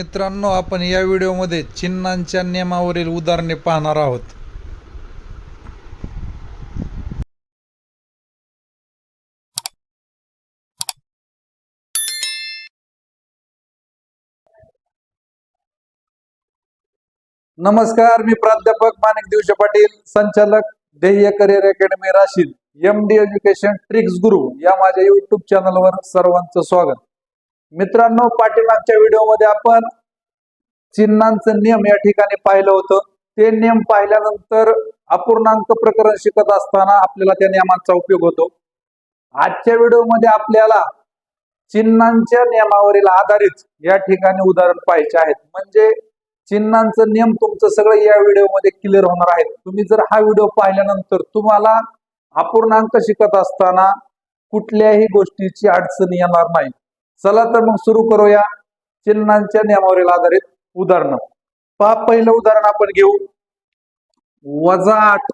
मित्रांनो आपण या व्हिडिओमध्ये चिन्हांच्या नियमावरील उदाहरणे पाहणार आहोत. नमस्कार मी प्राध्यापक माणिक दिवशी पाटील संचालक ध्येय career academy Rashid M D education tricks Guru या माझ्या युट्यूब चॅनलवर सर्वांचं स्वागत. मित्रांनो पाठीमागच्या व्हिडिओमध्ये आपण चिन्हांचं नियम या ठिकाणी पाहिलं होतं. ते नियम पाहिल्यानंतर अपूर्णांक प्रकरण शिकत असताना आपल्याला त्या नियमांचा उपयोग होतो. आजच्या व्हिडिओमध्ये आपल्याला चिन्हांच्या नियमावरील आधारित या ठिकाणी उदाहरण पाहायचे आहेत. म्हणजे चिन्हांचं नियम तुमचं सगळं या व्हिडिओमध्ये क्लिअर होणार आहे. तुम्ही जर हा व्हिडिओ पाहिल्यानंतर तुम्हाला अपूर्णांक शिकत असताना कुठल्याही गोष्टीची अडचण येणार नाही. चला तर मग सुरू करूया. चिन्हांच्या नियमावरील आधारित उदाहरण. पहा पहिलं उदाहरण आपण घेऊ. वजा आठ.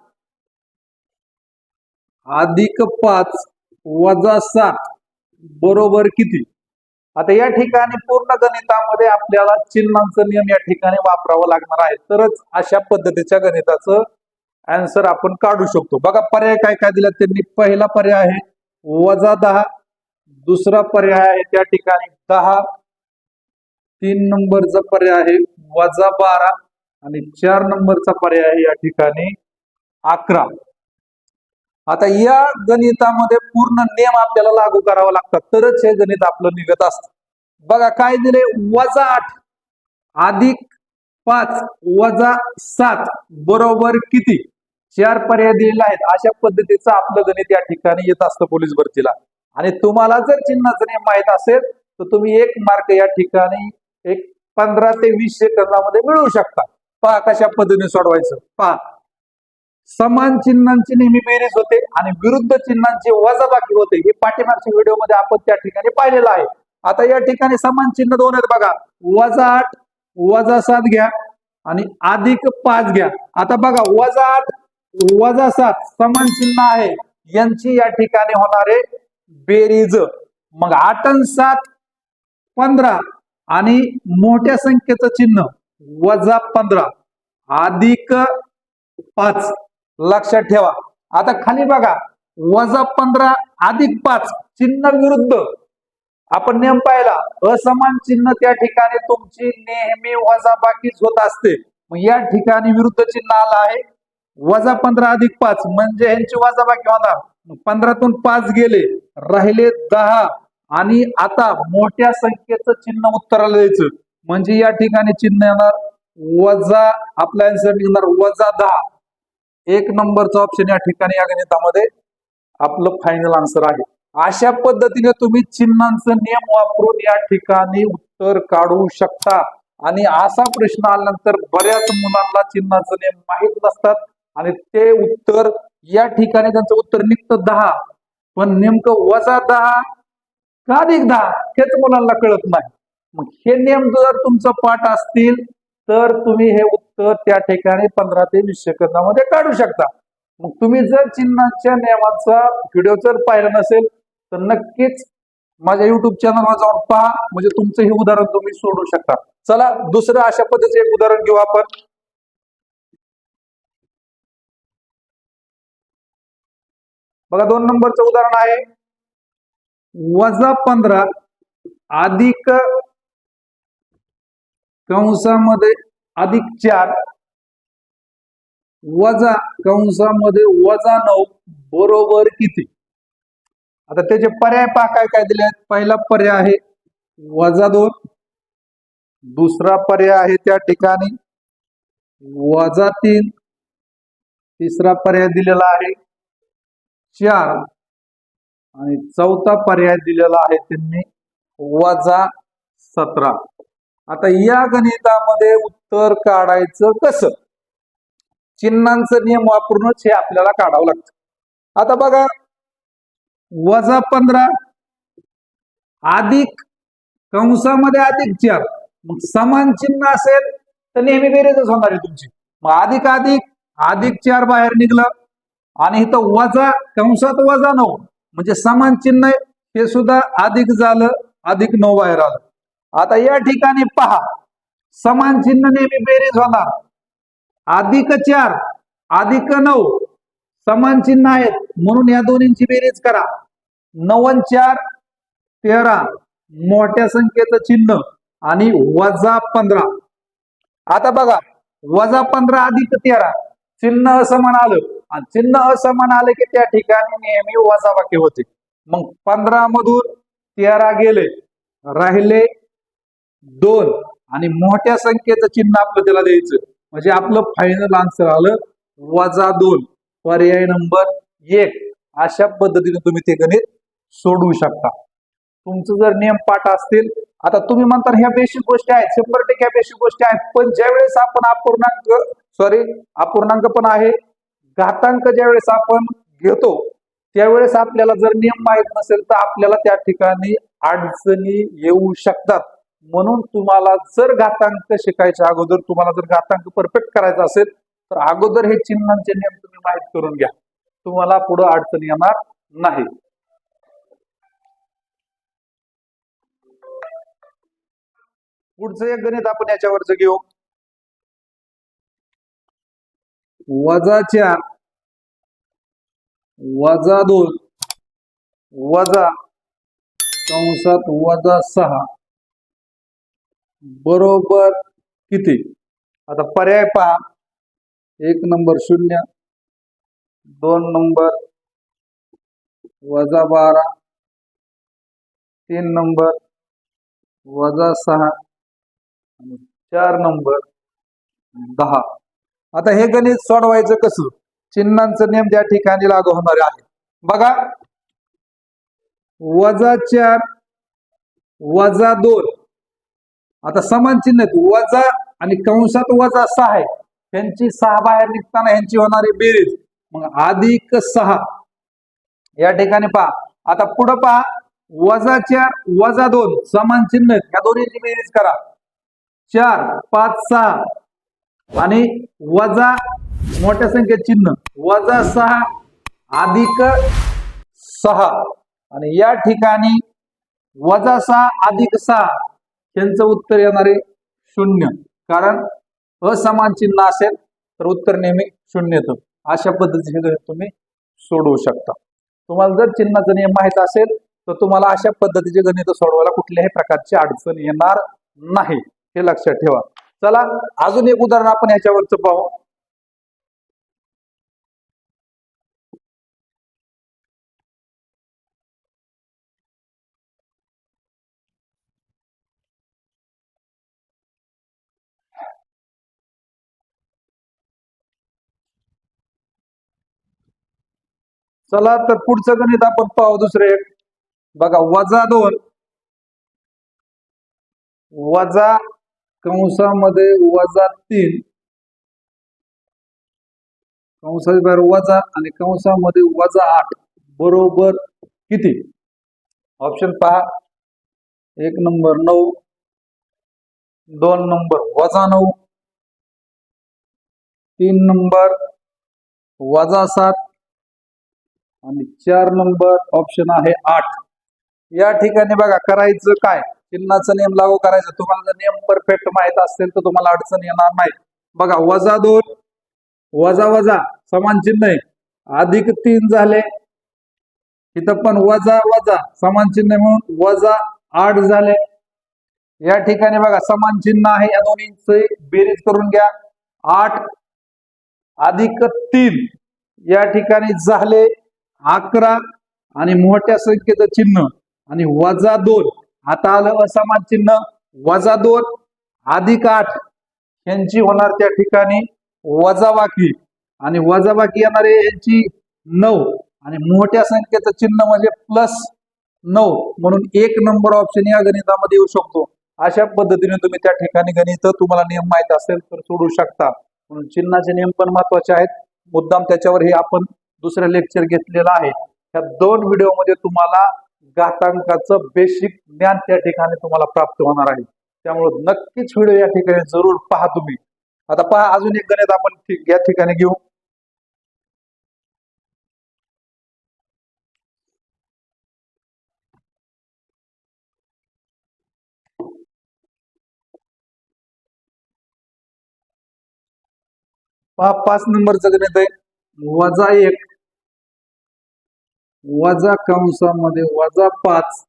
अधिक पाच वजा सात. बरोबर किती? आता या ठिकाणी पूर्ण गणितामध्ये आपल्याला चिन्हांचा नियम या ठिकाणी वापरावं लागणार आहे. तरच अशा पद्धतीच्या गणिताचं आन्सर आपण काढू शकतो. बघा पर्याय काय काय दिला त्यांनी? पहिला पर्याय आहे वजा दहा. दुसरा पर्याय आहे त्या ठिकाणी दहा. तीन नंबरचा पर्याय आहे वजा बारा. आणि चार नंबरचा पर्याय आहे या ठिकाणी अकरा. आता या गणितामध्ये पूर्ण नियम आपल्याला लागू करावा लागतात. तरच हे गणित आपलं निघत असत. बघा काय दिले? वजा आठ. अधिक पाच. वजा सात. बरोबर किती? चार पर्याय दिलेले आहेत. अशा पद्धतीचं आपलं गणित या ठिकाणी येत असतं पोलीस भरतीला. आणि तुम्हाला जर चिन्हाचा नियम माहीत असेल तर तुम्ही एक मार्क या ठिकाणी एक पंधरा ते वीस सेकंदामध्ये मिळवू शकता. पहा कशा पद्धतीने सोडवायचं. पहा. समान चिन्हांची नेहमी बेरीज होते आणि विरुद्ध चिन्हांची वजाबाकी होते. हे पाठीमागच्या व्हिडिओमध्ये आपण त्या ठिकाणी पाहिलेलं आहे. आता या ठिकाणी समान चिन्ह दोन आहेत बघा. वजा आठ वजा सात घ्या आणि अधिक पाच घ्या. आता बघा वजा आठ वजा सात समान चिन्ह आहे. यांची या ठिकाणी होणारे बेरीज. मग आठ आणि सात पंधरा. आणि मोठ्या संख्येचं चिन्ह वजा पंधरा. अधिक पाच. लक्षात ठेवा. आता खाली बघा. वजा पंधरा अधिक पाच. चिन्ह विरुद्ध. आपण नियम पाहिला. असमान चिन्ह त्या ठिकाणी तुमची नेहमी वजा बाकीच होत असते. मग या ठिकाणी विरुद्ध चिन्ह आलं आहे. वजा पंधरा अधिक पाच. म्हणजे यांची वजा बाकी होणार पंधरातून पाच गेले. राहिले दहा. आणि आता मोठ्या संख्येचं चिन्ह उत्तराला द्यायचं. म्हणजे या ठिकाणी चिन्ह येणार वजा आपला आन्सर निघणार वजा दहा. एक नंबरचा ऑप्शन या ठिकाणी या गणितामध्ये आपलं फायनल आन्सर आहे. अशा पद्धतीने तुम्ही चिन्हांचं नियम वापरून या ठिकाणी उत्तर काढू शकता. आणि असा प्रश्न आल्यानंतर बऱ्याच मुलांना चिन्हाचं नियम माहीत नसतात. आणि ते उत्तर या ठिकाणी त्यांचं उत्तर निघतं दहा. पण नेमकं वजा दहा का अधिक दहा हेच मुलांना कळत नाही. मग हे नियम जर तुमचं पाठ असतील तर तुम्ही हे उत्तर त्या ठिकाणी पंधरा ते वीस सेकंदामध्ये काढू शकता. मग तुम्ही जर चिन्हाच्या नियमाचा व्हिडिओ जर पाहिला नसेल तर नक्कीच माझ्या युट्यूब चॅनलवर जाऊन पहा. म्हणजे तुमचं हे उदाहरण तुम्ही सोडू शकता. चला दुसरं अशा पद्धतीचं एक उदाहरण घेऊ आपण. बघा दोन नंबरचं उदाहरण आहे. वजा पंधरा अधिक कंसामध्ये अधिक चार वजा कंसामध्ये वजा नऊ बरोबर किती? आता त्याचे पर्याय पहा काय काय दिले आहेत. पहिला पर्याय आहे वजा दोन. दुसरा पर्याय आहे त्या ठिकाणी वजा तीन. तिसरा पर्याय दिलेला आहे चार. आणि चौथा पर्याय दिलेला आहे त्यांनी वजा सतरा. आता या गणितामध्ये उत्तर काढायचं कसं? चिन्हांचं नियम वापरूनच हे आपल्याला काढावं लागतं. आता बघा वजा पंधरा अधिक कंसामध्ये अधिक चार. मग समान चिन्ह असेल तर नेहमी बेरेजच होणार आहे तुमची. मग अधिक अधिक अधिक चार बाहेर निघलं आणि इथं वजा कंसात वजा नऊ. म्हणजे समान चिन्ह आहे हे सुद्धा अधिक झालं अधिक नऊ बाहेर आलं. आता या ठिकाणी पहा समान चिन्ह नेहमी बेरीज होणार. अधिक चार अधिक नऊ समान चिन्ह आहेत. म्हणून या दोन्हींची बेरीज करा. नवन चार तेरा. मोठ्या संख्येचं चिन्ह. आणि वजा पंधरा. आता बघा वजा पंधरा अधिक तेरा. चिन्ह असमान आलं चिन्ह असमान आले की त्या ठिकाणी नेहमी वजाबाकी होते. मग पंधरा मधून तेरा गेले राहिले दोन. आणि मोठ्या संख्येचं चिन्ह आपलं त्याला द्यायचं. म्हणजे आपलं फायनल आन्सर आलं वजा दोन. पर्याय नंबर एक. अशा पद्धतीने तुम्ही ते गणित सोडवू शकता. तुमचं जर नियम पाठ असतील आता तुम्ही म्हणता ह्या बेसिक गोष्टी आहेत शंभर टक्के ह्या बेसिक गोष्टी आहेत पण ज्यावेळेस आपण अपूर्णांक सॉरी अपूर्णांक पण आहे घातांक ज्यावेळेस आपण घेतो त्यावेळेस आपल्याला जर नियम माहीत नसेल तर आपल्याला त्या ठिकाणी अडचणी येऊ शकतात. म्हणून तुम्हाला जर घातांक शिकायच्या अगोदर तुम्हाला जर घातांक परफेक्ट करायचा असेल तर अगोदर हे चिन्हांचे नियम तुम्ही माहीत करून घ्या. तुम्हाला पुढे अडचण येणार नाही. पुढचं एक गणित आपण याच्यावरच घेऊ. वजा चार वजा दोन वजा कंसात वजा सहा बरोबर किती? आता पर्याय पहा. एक नंबर शून्य दोन नंबर वजा बारा तीन नंबर वजा सहा आणि चार नंबर दहा. आता हे गणित सोडवायचं कसं? चिन्हांचं नियम त्या ठिकाणी लागू होणार आहे. बघा. वजा चार वजा दोन. आता समान चिन्ह वजा आणि कंसात वजा सहा आहे. त्यांची सहा बाहेर निघताना यांची होणारी बेरीज. मग अधिक सहा. या ठिकाणी पहा. आता पुढं पहा. वजा चार वजा दोन. समान चिन्ह या दोन्हीची बेरीज करा. चार पाच सहा. आणि वजा मोठ्या संख्येत चिन्ह. वजा सहा अधिक सहा. आणि या ठिकाणी वजा सहा अधिक सहा यांचं उत्तर येणार आहे शून्य. कारण असमान चिन्ह असेल तर उत्तर नेहमी शून्य येतं. अशा पद्धतीने गणित तुम्ही सोडवू शकता. तुम्हाला जर चिन्हाचा नियम माहीत असेल तर तुम्हाला अशा पद्धतीचे गणित सोडवायला कुठल्याही प्रकारची अडचण येणार नाही. हे लक्षात ठेवा. चला अजून एक उदाहरण आपण याच्यावरच पाहू. चला तर पुढचं गणित आपण पाहू दुसरे बघा वजा दोन. वजा कंसामध्ये वजा तीन. कंसाच्या बाहेर वजा आणि कंसामध्ये वजा आठ. बरोबर किती? ऑप्शन पहा. एक नंबर नऊ. दोन नंबर वजा नऊ. तीन नंबर वजा सात. आणि चार नंबर ऑप्शन आहे आठ. या ठिकाणी बघा करायचं काय? चिन्हाचा नियम लागू करायचा. तुम्हाला जर नियम परफेक्ट माहीत असेल तर तुम्हाला अडचण येणार नाही. बघा वजा दोन वजा वजा समान चिन्ह आहे. अधिक तीन झाले. इथं पण वजा वजा समान चिन्ह म्हणून वजा आठ झाले. या ठिकाणी बघा समान चिन्ह आहे. या दोन्हीचे बेरीज करून घ्या. आठ अधिक तीन या ठिकाणी झाले अकरा आणि मोठ्या संख्येचं चिन्ह. आणि वजा दोन आता आलं असमान चिन्ह. वजा दोन अधिक आठ. यांची होणार त्या ठिकाणी वजाबाकी. आणि वजाबाकी येणारे यांची नऊ. आणि मोठ्या संख्येचं चिन्ह म्हणजे प्लस नऊ. म्हणून एक नंबर ऑप्शन या गणितामध्ये येऊ शकतो. अशा पद्धतीने तुम्ही त्या ठिकाणी गणित तुम्हाला नियम माहीत असेल तर सोडू शकता. म्हणून चिन्हाचे नियम पण महत्त्वाचे आहेत. मुद्दाम त्याच्यावर हे आपण दुसरं लेक्चर घेतलेलं आहे. ह्या दोन व्हिडिओमध्ये तुम्हाला घातांकाचं बेसिक ज्ञान त्या ठिकाणी तुम्हाला प्राप्त होणार आहे. त्यामुळे नक्कीच व्हिडिओ या ठिकाणी जरूर पहा तुम्ही. आता पहा अजून एक गणित आपण या ठिकाणी घेऊ. पहा पाच नंबरचं गणित आहे. वजा एक. वजा कंसामध्ये वजा पाच.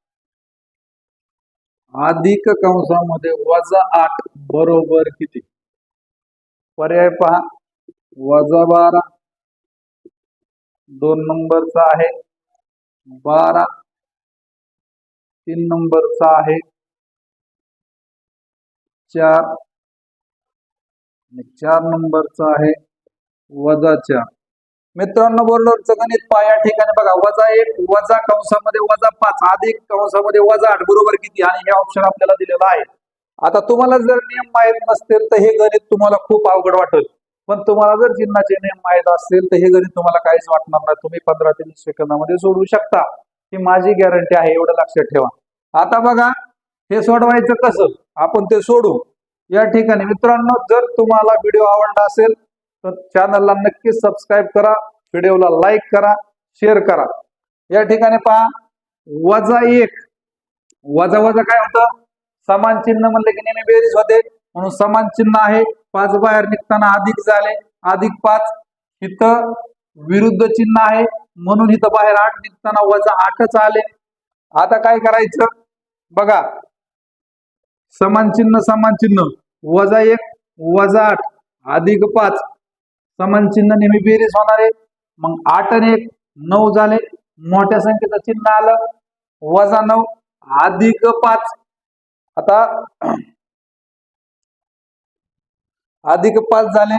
अधिक कंसामध्ये वजा आठ बरोबर किती? पर्याय पहा. वजा बारा. दोन नंबरचा आहे. बारा. तीन नंबरचा आहे. चार. चार नंबरचा आहे. वजा चार. मित्रांनो बोर्डवरचं गणित पा या ठिकाणी बघा वजा एक वजा कंसामध्ये वजा पाच अधिक कंसामध्ये वजा आठ बरोबर किती? आणि हे ऑप्शन आपल्याला दिलेलं आहे. आता तुम्हाला जर नियम माहीत नसतील तर हे गणित तुम्हाला खूप अवघड वाटेल. पण तुम्हाला जर चिन्हाचे नियम माहीत असतील तर हे गणित तुम्हाला काहीच वाटणार नाही. तुम्ही पंधरा ते वीस सेकंदामध्ये सोडवू शकता. ही माझी गॅरंटी आहे एवढं लक्षात ठेवा. आता बघा हे सोडवायचं कसं? आपण ते सोडू. या ठिकाणी मित्रांनो जर तुम्हाला व्हिडिओ आवडला असेल तर चॅनलला नक्कीच सबस्क्राईब करा व्हिडिओला लाईक करा शेअर करा. या ठिकाणी पहा वजा एक. वजा वजा काय होतं? समान चिन्ह म्हणले की नेहमी बेरीज होते. म्हणून समान चिन्ह आहे. पाच बाहेर निघताना अधिक झाले. अधिक पाच. इथं विरुद्ध चिन्ह आहे. म्हणून इथं बाहेर आठ निघताना वजा आठच आले. आता काय करायचं? बघा. समान चिन्ह समान चिन्ह. वजा एक वजा आठ. अधिक पाच. समान चिन्ह नेहमी बेरीज होणार आहे. मग आठ आणि एक नऊ झाले. मोठ्या संख्येचं चिन्ह आलं. वजा नऊ अधिक पाच. आता अधिक पाच झाले.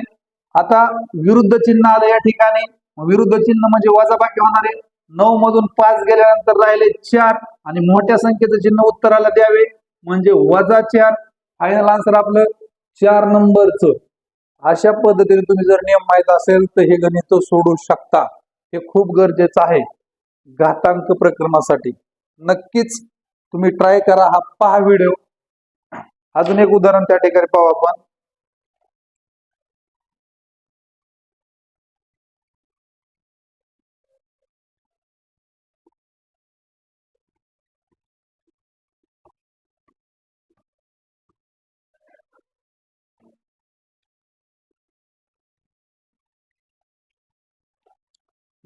आता विरुद्ध चिन्ह आलं या ठिकाणी. विरुद्ध चिन्ह म्हणजे वजाबाकी होणार आहे. नऊ मधून पाच गेल्यानंतर राहिले चार आणि मोठ्या संख्येचं चिन्ह उत्तराला द्यावे. म्हणजे वजा चार. फायनल आन्सर आपलं चार नंबरचं. अशा पद्धतीने तुम्ही जर नियम माहीत असेल तर हे गणित सोडू शकता. हे खूप गरजेचं आहे. घातांक प्रकरणासाठी. नक्कीच तुम्ही ट्राय करा हा पहा व्हिडिओ अजून एक उदाहरण त्या ठिकाणी पाहू आपण.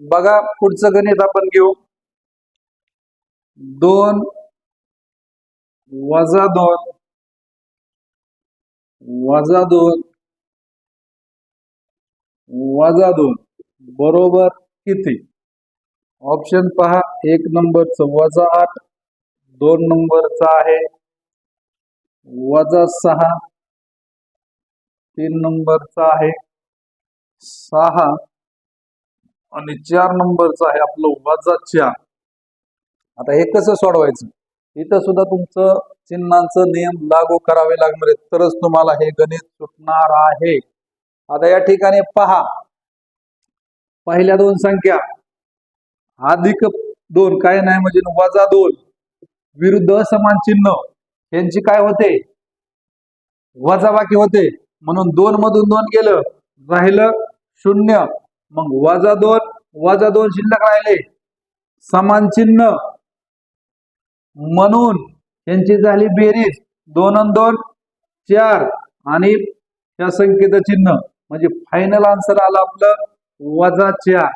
बघा पुढचं गणित आपण घेऊ. दोन वजा दोन वजा दोन वजा दोन बरोबर किती? ऑप्शन पहा एक नंबरचं वजा आठ दोन नंबरचा आहे. वजा सहा तीन नंबरचा आहे. सहा आणि चार नंबरचं आहे आपलं वजा चार. आता हे कसं सोडवायचं? इथं सुद्धा तुमचं चिन्हांचं नियम लागू करावे लागणार तरच तुम्हाला हे गणित सुटणार आहे. आता या ठिकाणी पहा. पहिल्या दोन संख्या. अधिक दोन काय नाही म्हणजे वजा दोन. विरुद्ध असमान चिन्ह. यांची काय होते? वजाबाकी होते. म्हणून दोन मधून दोन गेलं. राहिलं शून्य. मग वजा दोन वजा दोन शिल्लक राहिले. समान चिन्ह. म्हणून यांची झाली बेरीज. दोन अन दोन चार. आणि त्या संख्येचं चिन्ह. म्हणजे फायनल आन्सर आलं आपलं वजा चार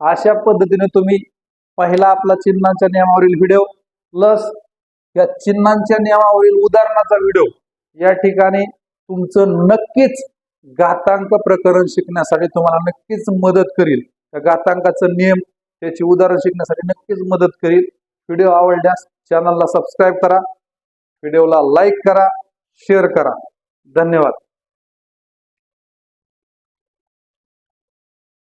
अशा पद्धतीने तुम्ही पहिला आपला चिन्हांच्या नियमावरील व्हिडिओ प्लस या चिन्हांच्या नियमावरील उदाहरणाचा व्हिडिओ या ठिकाणी तुमचं नक्कीच घातांक प्रकरण शिकण्यासाठी तुम्हाला नक्कीच मदत करील. त्या घातांकाचं नियम त्याची उदाहरण शिकण्यासाठी नक्कीच मदत करील. व्हिडिओ आवडल्यास चॅनलला सबस्क्राईब करा. व्हिडिओला लाईक करा शेअर करा. धन्यवाद.